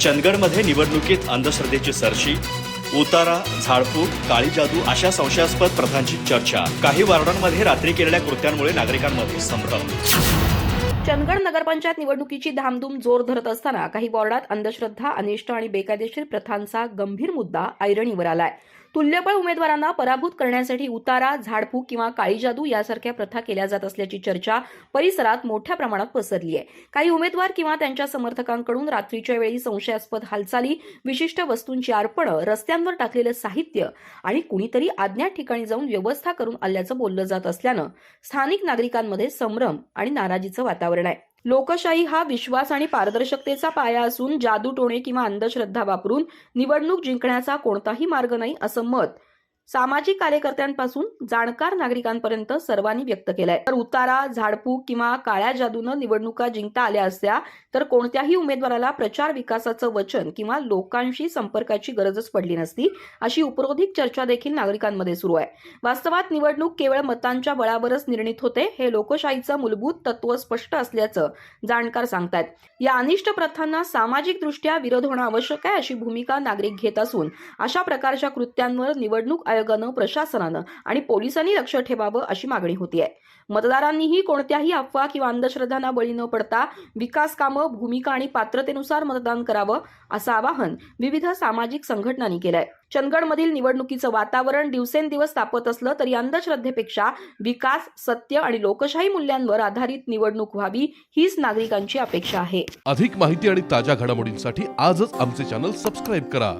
चंदगडमध्ये निवडणुकीत अंधश्रद्धेची सरशी उतारा झाडफूक काळी जादू अशा संशयास्पद प्रथांची चर्चा काही वार्डांमध्ये रात्री केलेल्या कृत्यांमुळे नागरिकांमध्ये संभ्रम. चंदगड नगरपंचायत निवडणुकीची धामधूम जोर धरत असताना काही वॉर्डात अंधश्रद्धा अनिष्ट आणि बेकायदेशीर प्रथांचा गंभीर मुद्दा ऐरणीवर आलाय. तुल्यबळ उमेदवारांना पराभूत करण्यासाठी उतारा झाडफूक किंवा काळी जादू यासारख्या प्रथा केल्या जात असल्याची चर्चा परिसरात मोठ्या प्रमाणात पसरली आहे. काही उमेदवार किंवा त्यांच्या समर्थकांकडून रात्रीच्या वेळी संशयास्पद हालचाली विशिष्ट वस्तूंची अर्पणं रस्त्यांवर टाकलेलं साहित्य आणि कुणीतरी अज्ञात ठिकाणी जाऊन व्यवस्था करून आल्याचं बोललं जात असल्यानं स्थानिक नागरिकांमध्ये संभ्रम आणि नाराजीचं वातावरण आहे. लोकशाही हा विश्वास आणि पारदर्शकतेचा पाया असून जादूटोणे किंवा अंधश्रद्धा वापरून निवडणूक जिंकण्याचा कोणताही मार्ग नाही असं मत सामाजिक कार्यकर्त्यांपासून जाणकार नागरिकांपर्यंत सर्वांनी व्यक्त केलाय. तर उतारा झाडपूक किंवा काळ्या जादूनं निवडणुका जिंकता आल्या असत्या तर कोणत्याही उमेदवाराला प्रचार विकासाचं वचन किंवा लोकांशी संपर्काची गरजच पडली नसती अशी उपरोधिक चर्चा देखील नागरिकांमध्ये सुरू आहे. वास्तवात निवडणूक केवळ मतांच्या बळावरच निर्णित होते हे लोकशाहीचं मूलभूत तत्व स्पष्ट असल्याचं जाणकार सांगतात या अनिष्ट प्रथांना सामाजिकदृष्ट्या विरोध होणं आवश्यक आहे अशी भूमिका नागरिक घेत असून अशा प्रकारच्या कृत्यांवर निवडणूक आयोगानं प्रशासनानं आणि पोलिसांनी लक्ष ठेवावं अशी मागणी होतीये. मतदारांनीही कोणत्याही अफवा किंवा अंधश्रद्धांना बळी न पडता विकास कामं भूमिका आणि पात्रतेनुसार मतदान करावं असं आवाहन विविध सामाजिक संघटनांनी केलंय. चंदगडमधील निवडणुकीचं वातावरण दिवसेंदिवस तापत असलं तरी अंधश्रद्धेपेक्षा विकास सत्य आणि लोकशाही मूल्यांवर आधारित निवडणूक व्हावी हीच नागरिकांची अपेक्षा आहे. अधिक माहिती आणि ताज्या घडामोडींसाठी आजच आमचे चॅनल सबस्क्राईब करा.